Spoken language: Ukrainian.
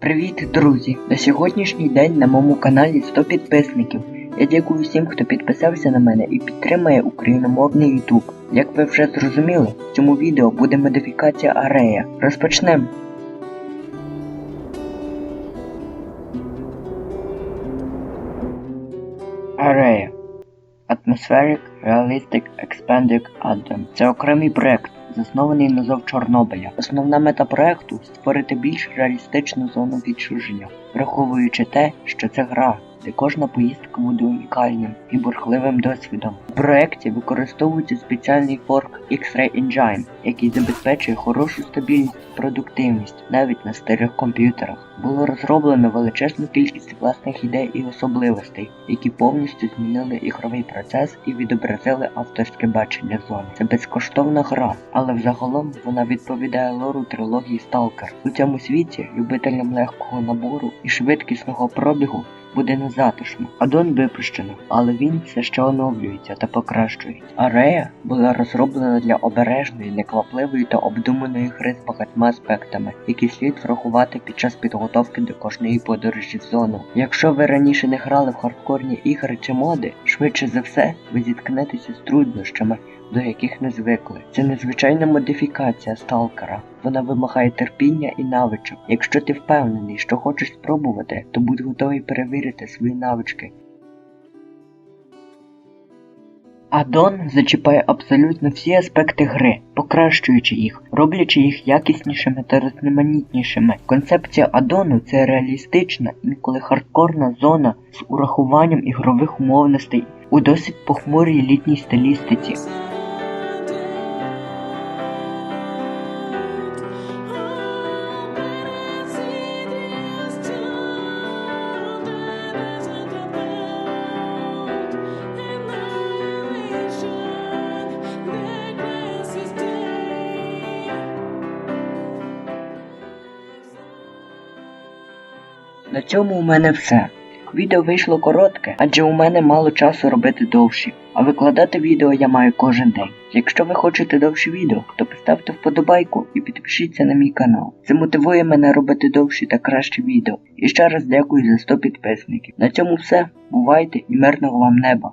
Привіт, друзі! На сьогоднішній день на моєму каналі 100 підписників. Я дякую всім, хто підписався на мене і підтримує україномовний YouTube. Як ви вже зрозуміли, в цьому відео буде модифікація арея. Розпочнемо. Арея Atmospheric Realistic Expanded Atom. Це окремий проект, заснований на зов Чорнобиля. Основна мета проекту створити більш реалістичну зону відчуження, враховуючи те, що це гра, де кожна поїздка буде унікальним і бурхливим досвідом. У проекті використовується спеціальний форк X-Ray Engine, який забезпечує хорошу стабільність і продуктивність навіть на старих комп'ютерах. Було розроблено величезну кількість власних ідей і особливостей, які повністю змінили ігровий процес і відобразили авторське бачення зони. Це безкоштовна гра, але взагалом вона відповідає лору трилогії Stalker. У цьому світі любителям легкого набору і швидкісного пробігу буде незатишно. Аддон випущено, але він все ще оновлюється та покращується. Арея була розроблена для обережної, неквапливої та обдуманої гри з багатьма аспектами, які слід врахувати під час підготовки до кожної подорожі в зону. Якщо ви раніше не грали в хардкорні ігри чи моди, швидше за все ви зіткнетеся з труднощами, до яких не звикли. Це незвичайна модифікація сталкера. Вона вимагає терпіння і навичок. Якщо ти впевнений, що хочеш спробувати, то будь готовий перевірити свої навички. Аддон зачіпає абсолютно всі аспекти гри, покращуючи їх, роблячи їх якіснішими та різноманітнішими. Концепція аддону це реалістична, інколи хардкорна зона з урахуванням ігрових умовностей у досить похмурій літній стилістиці. На цьому у мене все. Відео вийшло коротке, адже у мене мало часу робити довші, а викладати відео я маю кожен день. Якщо ви хочете довші відео, то поставте вподобайку і підпишіться на мій канал. Це мотивує мене робити довші та кращі відео. І ще раз дякую за 100 підписників. На цьому все. Бувайте і мирного вам неба!